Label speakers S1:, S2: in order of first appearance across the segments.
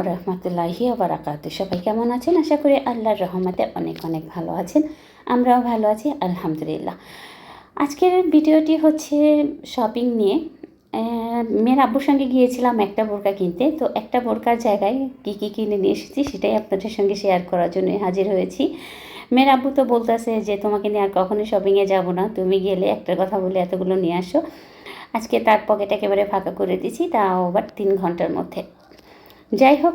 S1: ও রহমতুল্লাহি বারাকাতু সবাই কেমন আছেন? আশা করি আল্লাহর রহমতে অনেক অনেক ভালো আছেন। আমরাও ভালো আছি, আলহামদুলিল্লাহ। আজকের ভিডিওটি হচ্ছে শপিং নিয়ে। মেয়ের আব্বুর সঙ্গে গিয়েছিলাম একটা বোরকা কিনতে। তো একটা বোরকার জায়গায় কী কী কিনে নিয়ে এসেছি সেটাই আপনাদের সঙ্গে শেয়ার করার জন্য হাজির হয়েছি। মেয়ের আব্বু তো বলতেছে যে, তোমাকে নিয়ে আর কখনোই শপিংয়ে যাব না। তুমি গেলে একটা কথা বলে এতগুলো নিয়ে আসো। আজকে তার পকেট একেবারে ফাঁকা করে দিছি তাও আবার তিন ঘণ্টার মধ্যে। যাই হোক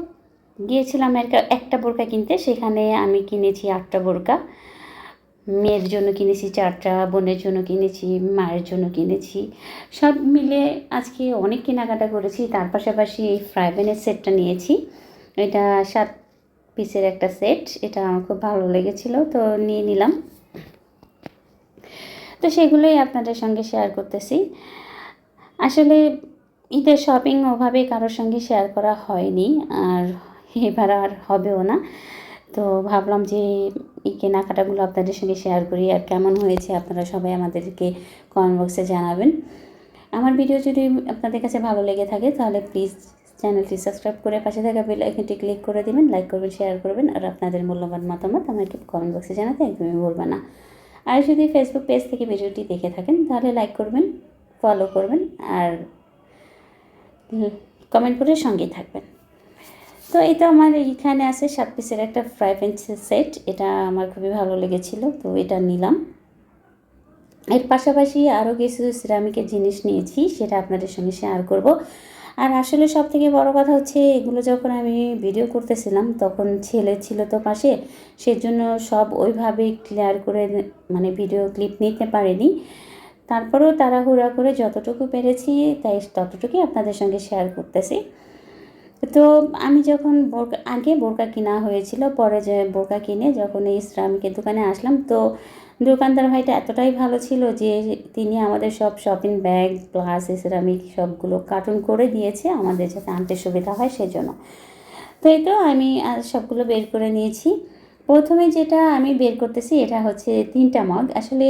S1: গিয়েছিলাম একটা একটা বোরকা কিনতে। সেখানে আমি কিনেছি আটটা বোরকা। মেয়ের জন্য কিনেছি চারটা, বোনের জন্য কিনেছি, মায়ের জন্য কিনেছি। সব মিলে আজকে অনেক কেনাকাটা করেছি। তার পাশাপাশি এই ফ্রাইবেনের সেটটা নিয়েছি। এটা সাত পিসের একটা সেট এটা আমার খুব ভালো লেগেছিলো, তো নিয়ে নিলাম। তো সেগুলোই আপনাদের সঙ্গে শেয়ার করতেছি। আসলে ঈদের শপিং ওভাবে কারোর সঙ্গে শেয়ার করা হয়নি, আর এবার আর হবেও না। তো ভাবলাম যে এই কেনাকাটাগুলো আপনাদের সঙ্গে শেয়ার করি, আর কেমন হয়েছে আপনারা সবাই আমাদেরকে কমেন্ট বক্সে জানাবেন। আমার ভিডিও যদি আপনাদের কাছে ভালো লেগে থাকে, তাহলে প্লিজ চ্যানেলটি সাবস্ক্রাইব করে পাশে থাকা বেল আইকনটি ক্লিক করে দেবেন লাইক করবেন শেয়ার করবেন, আর আপনাদের মূল্যবান মতামত আমাকে কমেন্ট বক্সে জানাতে একদমই ভুলবেন না। আর যদি ফেসবুক পেজ থেকে ভিডিওটি দেখে থাকেন, তাহলে লাইক করবেন ফলো করবেন, আর কমেন্ট করে সঙ্গেই থাকবেন। তো তো আমার এইখানে আছে সাত পিসের একটা ফ্রাই প্যান সেট এটা আমার খুবই ভালো লেগেছিল, তো এটা নিলাম। এর পাশাপাশি আরও কিছু সিরামিকের জিনিস নিয়েছি, সেটা আপনাদের সঙ্গে শেয়ার করব। আর আসলে সব থেকে বড় কথা হচ্ছে, এগুলো যখন আমি ভিডিও করতেছিলাম, তখন ছেলে ছিল তো পাশে, সেজন্য সব ওইভাবে ক্লিয়ার করে মানে ভিডিও ক্লিপ নিতে পারিনি। তারপরেও তাড়াহুড়া করে যতটুকু পেরেছি, তাই ততটুকুই আপনাদের সঙ্গে শেয়ার করতেছি। তো আমি যখন বোরকা, আগে বোরকা কেনা হয়েছিল, পরে যে বোরকা কিনে যখন এই শ্রামিকের দোকানে আসলাম, তো দোকানদার ভাইটা এতটাই ভালো ছিল যে তিনি আমাদের সব শপিং ব্যাগ প্লাস সিরামিক সবগুলো কার্টুন করে দিয়েছে, আমাদের যাতে আনতে সুবিধা হয় সেজন্য। তো এই তো আমি সবগুলো বের করে নিয়েছি। প্রথমে যেটা আমি বের করতেছি, এটা হচ্ছে তিনটা মগ আসলে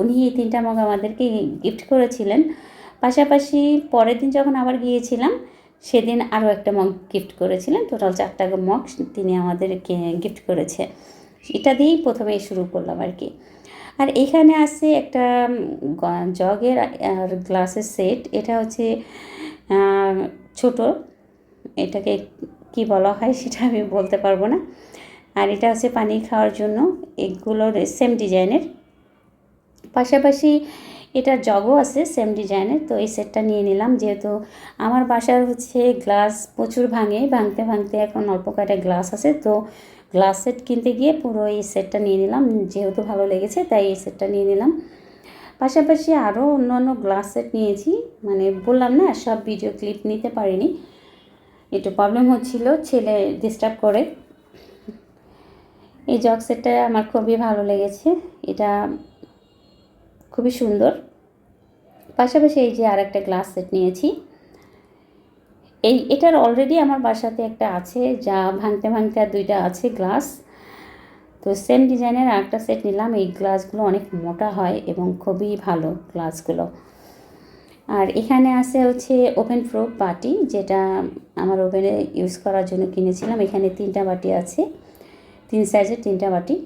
S1: উনি এই তিনটা মগ আমাদেরকে গিফট করেছিলেন। পাশাপাশি পরের দিন যখন আবার গিয়েছিলাম, সেদিন আরও একটা মগ গিফট করেছিলেন। টোটাল চারটা মগ তিনি আমাদেরকে গিফট করেছে। এটা দিয়েই প্রথমে শুরু করলাম আর কি। আর এখানে আছে একটা জগের, আর গ্লাসের সেট। এটা হচ্ছে ছোট। এটাকে কি বলা হয় সেটা আমি বলতে পারব না। আর এটা হচ্ছে পানি খাওয়ার জন্য। এগুলোর সেম ডিজাইনের পাশাপাশি এটার জগও আছে সেম ডিজাইনের তো এই সেটটা নিয়ে নিলাম। যেহেতু আমার বাসার হচ্ছে গ্লাস প্রচুর ভাঙে, ভাঙতে ভাঙতে এখন অল্প কয়েকটা গ্লাস আছে, তো গ্লাস সেট কিনতে গিয়ে পুরো এই সেটটা নিয়ে নিলাম। যেহেতু ভালো লেগেছে, তাই এই সেটটা নিয়ে নিলাম। পাশাপাশি আরও অন্য অন্য গ্লাস সেট নিয়েছি। মানে বললাম না, সব ভিডিও ক্লিপ নিতে পারিনি। একটু প্রবলেম হচ্ছিল, ছেলে ডিস্টার্ব করে। এই জগ সেটটা আমার খুবই ভালো লেগেছে। এটা খুবই সুন্দর। পাশাপাশি এই যে আর একটা গ্লাস সেট নিয়েছি। এই, এটার অলরেডি আমার বাসাতে একটা আছে, যা ভাঙতে ভাঙতে আর দুইটা আছে গ্লাস তো সেম ডিজাইনের আর একটা সেট নিলাম। এই গ্লাসগুলো অনেক মোটা হয় এবং খুবই ভালো গ্লাসগুলো আর এখানে আছে হচ্ছে ওভেন প্রুফ বাটি, যেটা আমার ওভেনে ইউজ করার জন্য কিনেছিলাম। এখানে তিনটা বাটি আছে। তিন সাইজের তিনটা বাটি।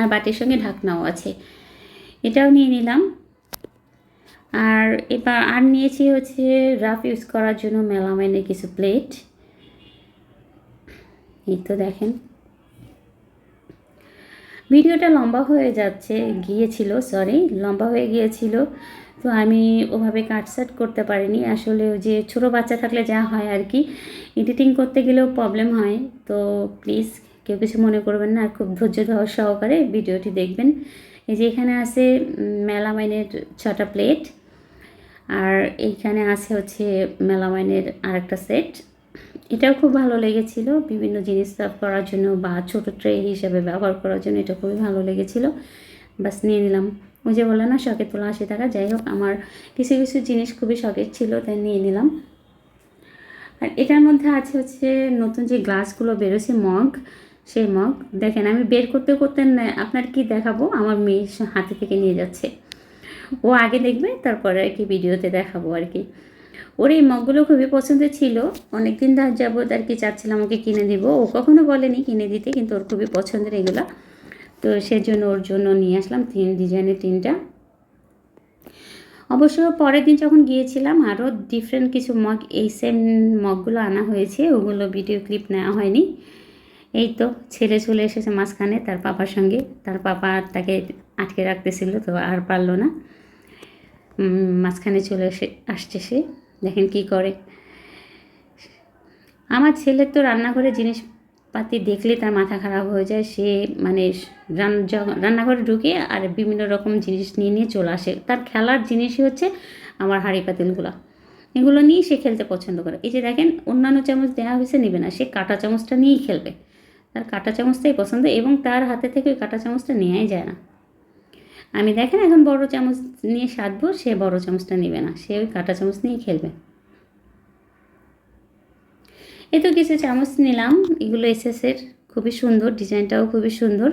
S1: আর বাটির সঙ্গে ঢাকনাও আছে। এটাও নিয়ে নিলাম। আর এবার আর নিয়েছি হচ্ছে রাফ ইউজ করার জন্য মেলামাইনের কিছু প্লেট। এই তো দেখেন। ভিডিওটা লম্বা হয়ে যাচ্ছে, গিয়েছিল সরি লম্বা হয়ে গিয়েছিল। তো আমি ওভাবে কাটসাট করতে পারিনি। আসলে ওই যে ছোটো বাচ্চা থাকলে যা হয় আর কি এডিটিং করতে গেলেও প্রবলেম হয়। তো প্লিজ কেউ কিছু মনে করবেন না, খুব ধৈর্য ধর সহকারে ভিডিওটি দেখবেন। এই যে এখানে আছে মেলামাইনের ছটা প্লেট। আর এইখানে আছে হচ্ছে মেলামাইনের আরেকটা সেট। এটাও খুব ভালো লেগেছিল, বিভিন্ন জিনিস সার্ভ করার জন্য বা ছোটো ট্রে হিসাবে ব্যবহার করার জন্য এটা খুবই ভালো লেগেছিল। বাস নিয়ে নিলাম। ওই যে বললাম না শখে তোলা আশি টাকা, যাই হোক, আমার কিছু কিছু জিনিস খুবই শখের ছিল, তাই নিয়ে নিলাম। আর এটার মধ্যে আছে হচ্ছে, নতুন যে গ্লাসগুলো বেরোছে মগ সেই মগ। দেখেন, আমি বের করতে করতে আপনার কি দেখাবো? আমার মেয়ে হাতে থেকে নিয়ে যাচ্ছে। ও আগে দেখবে, তারপরে আর কি ভিডিওতে দেখাবো আর কি। ওর এই মগগুলো খুবই পছন্দ ছিল। অনেক দিন ধর যাবত আর কি চাচ্ছিলাম ওকে কিনে দিব। ও কখনো বলেনি কিনে দিতে, কিন্তু ওর খুবই পছন্দের এগুলো। তো সেজন্য ওর জন্য নিয়ে আসলাম তিন ডিজাইনের তিনটা। অবশ্য পরের দিন যখন গিয়েছিলাম, আরও ডিফারেন্ট কিছু মগ, এই সেম মগগুলো আনা হয়েছে। ওগুলো ভিডিও ক্লিপ নেওয়া হয়নি। এই তো ছেলে চলে এসেছে মাঝখানে, তার পাপার সঙ্গে। তার পাপা তাকে আটকে রাখতেছিল, তো আর পারল না। মাঝখানে চলে এসে, আসছে সে। দেখেন কি করে। আমার ছেলের তো রান্নাঘরে জিনিসপাতি দেখলে তার মাথা খারাপ হয়ে যায়। সে মানে রান্নাঘরে ঢুকে আর বিভিন্ন রকম জিনিস নিয়ে নিয়ে চলে আসে। তার খেলার জিনিসই হচ্ছে আমার হাঁড়ি পাতিলগুলো। এগুলো নিয়েই সে খেলতে পছন্দ করে। এই যে দেখেন, অন্যান্য চামচ দেওয়া হয়েছে, নেবে না। সে কাঁটা চামচটা নিয়েই খেলবে। তার কাঁটা চামচটাই পছন্দ এবং তার হাতে থেকে ওই কাঁটা চামচটা নেওয়াই যায় না। আমি দেখেন এখন বড় চামচ নিয়ে সাধবো, সে বড় চামচটা নেবে না, সে ওই কাঁটা চামচ নিয়েই খেলবে। এ তো কিছু চামচ নিলাম, এগুলো এসএসের খুবই সুন্দর, ডিজাইনটাও খুবই সুন্দর,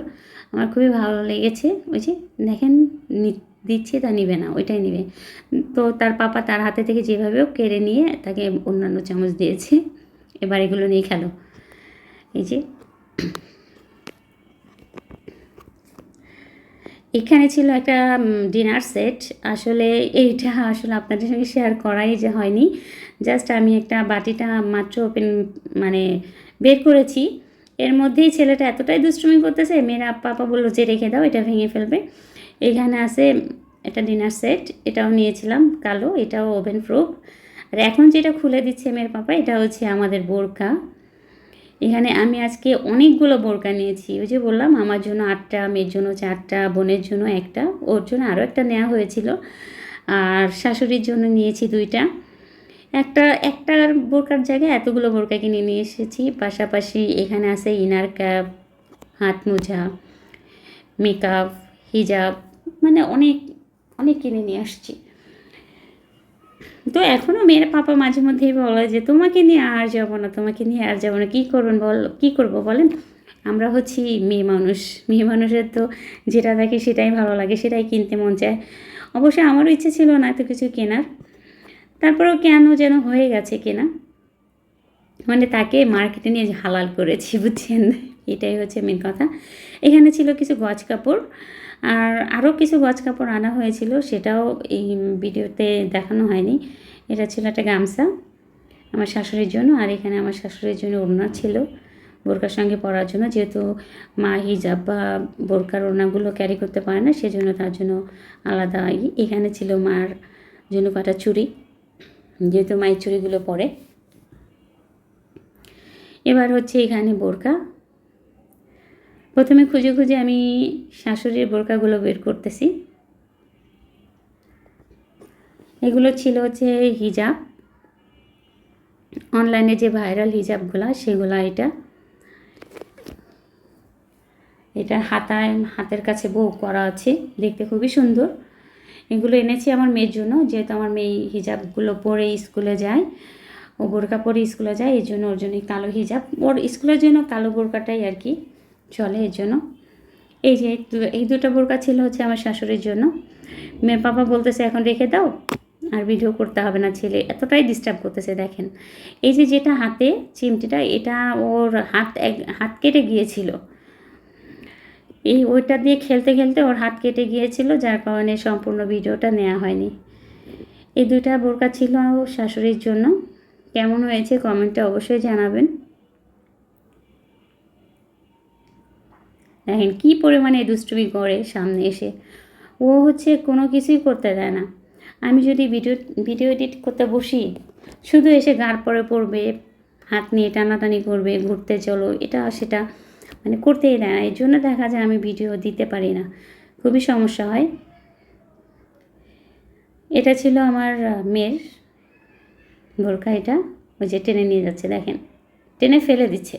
S1: আমার খুবই ভালো লেগেছে, ওই যে দেখেন দিচ্ছে তা নিবে না, ওইটাই নিবে। তো তার পাপা তার হাতে থেকে যেভাবেও কেড়ে নিয়ে তাকে অন্যান্য চামচ দিয়েছে, এবার এগুলো নিয়ে খেলো। এই যে এখানে ছিল একটা ডিনার সেট আসলে এইটা আসলে আপনাদের সঙ্গে শেয়ার করাই যে হয়নি। জাস্ট আমি একটা বাটিটা মাত্র ওপেন মানে বের করেছি। এর মধ্যেই ছেলেটা এতটাই দুষ্টুমি করতেছে, মেয়েরা পাপা বলল, যে রেখে দাও, এটা ভেঙে ফেলবে। এখানে আছে একটা ডিনার সেট এটাও নিয়েছিলাম, কালো, এটাও ওভেন প্রুফ আর এখন যেটা খুলে দিচ্ছে মেয়ের পাপা, এটা হচ্ছে আমাদের বোরকা এখানে আমি আজকে অনেকগুলো বোরকা নিয়েছি। ওই যে বললাম, আমার জন্য আটটা, মেয়ের জন্য চারটা, বোনের জন্য একটা, ওর জন্য আরও একটা নেওয়া হয়েছিল। আর শাশুড়ির জন্য নিয়েছি দুইটা। একটা একটার বোরকার জায়গায় এতগুলো বোরকা কিনে নিয়ে এসেছি। পাশাপাশি এখানে আছে ইনার ক্যাপ হাত মোজা মেকআপ হিজাব মানে অনেক অনেক কিনে নিয়ে আসছি। তো এখনও মেয়ের পাপা মাঝে মধ্যেই বলে যে, তোমাকে নিয়ে আর যাব না, তোমাকে নিয়ে আর যাব না, কী করবেন বল, কী করব বলেন? আমরা হচ্ছি মেয়ে মানুষ, মেয়ে মানুষের তো যেটা দেখে সেটাই ভালো লাগে, সেটাই কিনতে মন চায়। অবশ্যই আমারও ইচ্ছে ছিল না এত কিছু কেনার। তারপরেও কেন যেন হয়ে গেছে কেনা। মানে তাকে মার্কেটে নিয়ে হালাল করেছি, বুঝছেন? এটাই হচ্ছে মেন কথা। এখানে ছিল কিছু গজ কাপড়। আর আরও কিছু গজ কাপড় আনা হয়েছিল, সেটাও এই ভিডিওতে দেখানো হয়নি। এটা ছিল একটা গামছা আমার শাশুড়ির জন্য, আর এখানে আমার শাশুড়ির জন্য ওড়না ছিল বোরকার সঙ্গে পরার জন্য। যেহেতু মা হিজাব বা বোরকার ওড়নাগুলো ক্যারি করতে পারে না, সেজন্য তার জন্য আলাদা। এখানে ছিল মার জন্য কটা চুড়ি, যেহেতু মায়ের চুড়িগুলো পরে। এবার হচ্ছে এখানে বোরকা। প্রথমে খুঁজে খুঁজে আমি শাশুড়ির বোরকাগুলো বের করতেছি। এগুলো ছিল হচ্ছে হিজাব। অনলাইনে যে ভাইরাল হিজাবগুলা, সেগুলা এটা। এটা হাতায় হাতের কাছে বউ করা আছে, দেখতে খুবই সুন্দর। এগুলো এনেছি আমার মেয়ের জন্য, যেহেতু আমার মেয়ে হিজাবগুলো পরে স্কুলে যায়, ও বোরকা পরে স্কুলে যায় এই জন্য ওর জন্য কালো হিজাব। ওর স্কুলের জন্য কালো বোরকাটাই আর কি। চলে এর জন্য। এই যে এই দুটো বোরকা ছিল হচ্ছে আমার শাশুড়ির জন্য। মেয়ের পাপা বলতেছে, এখন রেখে দাও, আর ভিডিও করতে হবে না ছেলে। এতটাই ডিস্টার্ব করতেছে, দেখেন। এই যে যেটা হাতে, চিমটিটা, এটা ওর হাত এক, হাত কেটে গিয়েছিল। এই ওইটা দিয়ে খেলতে খেলতে ওর হাত কেটে গিয়েছিল, যার কারণে সম্পূর্ণ ভিডিওটা নেওয়া হয়নি। এই দুইটা বোরকা ছিল শাশুড়ির জন্য। কেমন হয়েছে কমেন্টে অবশ্যই জানাবেন। দেখেন কী পরিমাণে দুষ্টুমি করে সামনে এসে। ও হচ্ছে কোনো কিছুই করতে দেয় না। আমি যদি ভিডিও ভিডিও এডিট করতে বসি, শুধু এসে গাড় পরে পড়বে, হাত নিয়ে টানাটানি করবে, ঘুরতে চলো, এটা সেটা মানে করতেই দেয় না। এর জন্য দেখা যায় আমি ভিডিও দিতে পারি না। খুবই সমস্যা হয়। এটা ছিল আমার মেয়ের বোরকা এটা ওই যে টেনে নিয়ে যাচ্ছে, দেখেন। টেনে ফেলে দিচ্ছে।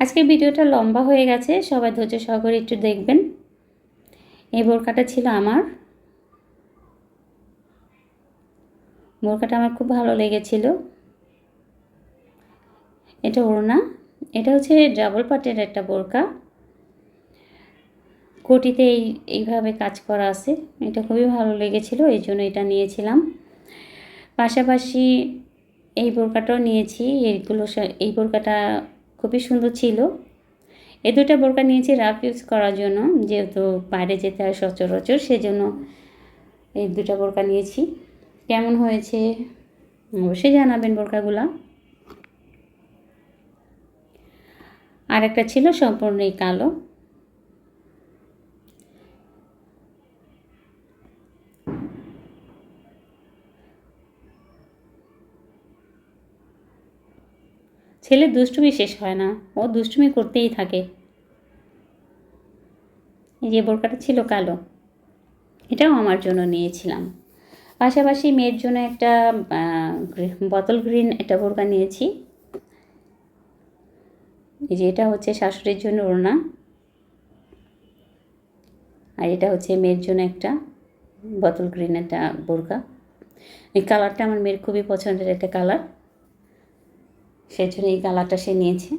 S1: আজকে ভিডিওটা লম্বা হয়ে গেছে, সবাই ধৈর্য সহকারে একটু দেখবেন। এই বোরকাটা ছিল আমার। বোরকাটা আমার খুব ভালো লেগেছিল। এটা ওড়না। এটা হচ্ছে ডাবল পাটের একটা বোরকা কোটিতে এই, এইভাবে কাজ করা আছে। এটা খুবই ভালো লেগেছিল, এই জন্য এটা নিয়েছিলাম। পাশাপাশি এই বোরকাটাও নিয়েছি। এইগুলো এই বোরকাটা খুবই সুন্দর ছিল। এই দুটো বোরকা নিয়েছি রাফ ইউজ করার জন্য, যেহেতু বাইরে যেতে হয় সচরাচর, সেজন্য এই দুটো বোরকা নিয়েছি। কেমন হয়েছে অবশ্যই জানাবেন বোরকাগুলা। আর একটা ছিল সম্পূর্ণই কালো। ছেলে দুষ্টুমি শেষ হয় না, ও দুষ্টুমি করতেই থাকে। এই যে বোরকাটা ছিল কালো, এটাও আমার জন্য নিয়েছিলাম। পাশাপাশি মেয়ের জন্য একটা বোতল গ্রিন একটা বোরকা নিয়েছি। এই যে এটা হচ্ছে শাশুড়ির জন্য ওড়না। আর এটা হচ্ছে মেয়ের জন্য একটা বোতল গ্রিন একটা বোরকা। এই কালারটা আমার মেয়ের খুবই পছন্দের একটা কালার। সেই জন্য এই গালাটা সে নিয়েছে।